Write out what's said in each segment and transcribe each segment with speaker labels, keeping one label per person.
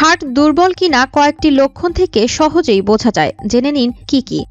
Speaker 1: Heart দুর্বল কিনা কয়েকটি লক্ষণ থেকে সহজেই বোঝা যায়। জেনে নিন কি কি।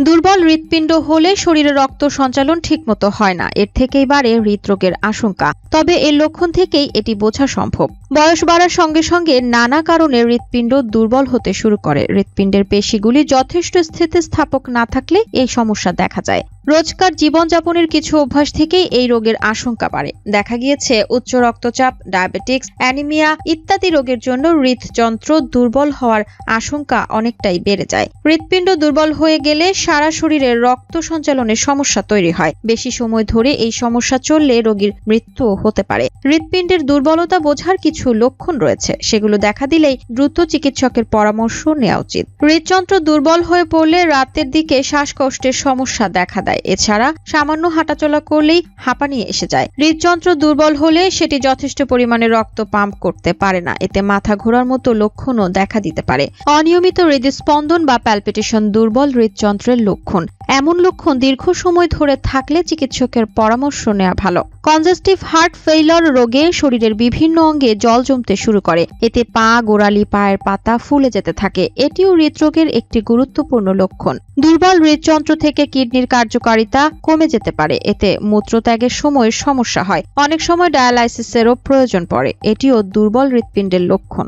Speaker 1: দুর্বল হৃৎপিণ্ড হলে শরীরে রক্ত সঞ্চালন ঠিকমতো হয় না। এর থেকেই বাড়ে হৃদরোগের আশঙ্কা। তবে এর লক্ষণ থেকেই এটি বোঝা সম্ভব। বয়স বাড়ার সঙ্গে সঙ্গে নানা কারণে হৃৎপিণ্ড দুর্বল হতে শুরু করে। হৃৎপিণ্ডের পেশিগুলি যথেষ্ট স্থিতিস্থাপক না থাকলে এই সমস্যা দেখা যায়। রোজকার জীবনযাপনের কিছু অভ্যাস থেকেই এই রোগের আশঙ্কা বাড়ে। দেখা গিয়েছে, উচ্চ রক্তচাপ ডায়াবেটিক্স অ্যানিমিয়া ইত্যাদি রোগের জন্য হৃদযন্ত্র দুর্বল হওয়ার আশঙ্কা অনেকটাই বেড়ে যায়। হৃৎপিণ্ড দুর্বল হয়ে গেলে সারা শরীরে রক্ত সঞ্চালনের সমস্যা তৈরি হয়। বেশি সময় ধরে এই সমস্যা চললে রোগীর মৃত্যুও হতে পারে। হৃৎপিণ্ডের দুর্বলতা বোঝার কিছু লক্ষণ রয়েছে। সেগুলো দেখা দিলেই দ্রুত চিকিৎসকের পরামর্শ নেওয়া উচিত। হৃদযন্ত্র দুর্বল হয়ে পড়লে রাতের দিকে শ্বাসকষ্টের সমস্যা দেখা দেয়। এছাড়া সামান্য হাঁটাচলা করলেই হাঁপানি এসে যায়। হৃদযন্ত্র দুর্বল হলে সেটি যথেষ্ট পরিমাণে রক্ত পাম্প করতে পারে না। এতে মাথা ঘোরার মতো লক্ষণও দেখা দিতে পারে। অনিয়মিত হৃদস্পন্দন বা প্যালপিটেশন দুর্বল হৃদযন্ত্রের লক্ষণ। এমন লক্ষণ দীর্ঘ সময় ধরে থাকলে চিকিৎসকের পরামর্শ নেওয়া ভালো। কনজেস্টিভ হার্ট ফেইলর রোগে শরীরের বিভিন্ন অঙ্গে জল জমতে শুরু করে। এতে পা, গোড়ালি, পায়ের পাতা ফুলে যেতে থাকে। এটিও হৃদরোগের একটি গুরুত্বপূর্ণ লক্ষণ। দুর্বল হৃদযন্ত্র থেকে কিডনির কার্যকারিতা কমে যেতে পারে। এতে মূত্রত্যাগের সময় সমস্যা হয়। অনেক সময় ডায়ালাইসিসেরও প্রয়োজন পড়ে। এটিও দুর্বল হৃৎপিণ্ডের লক্ষণ।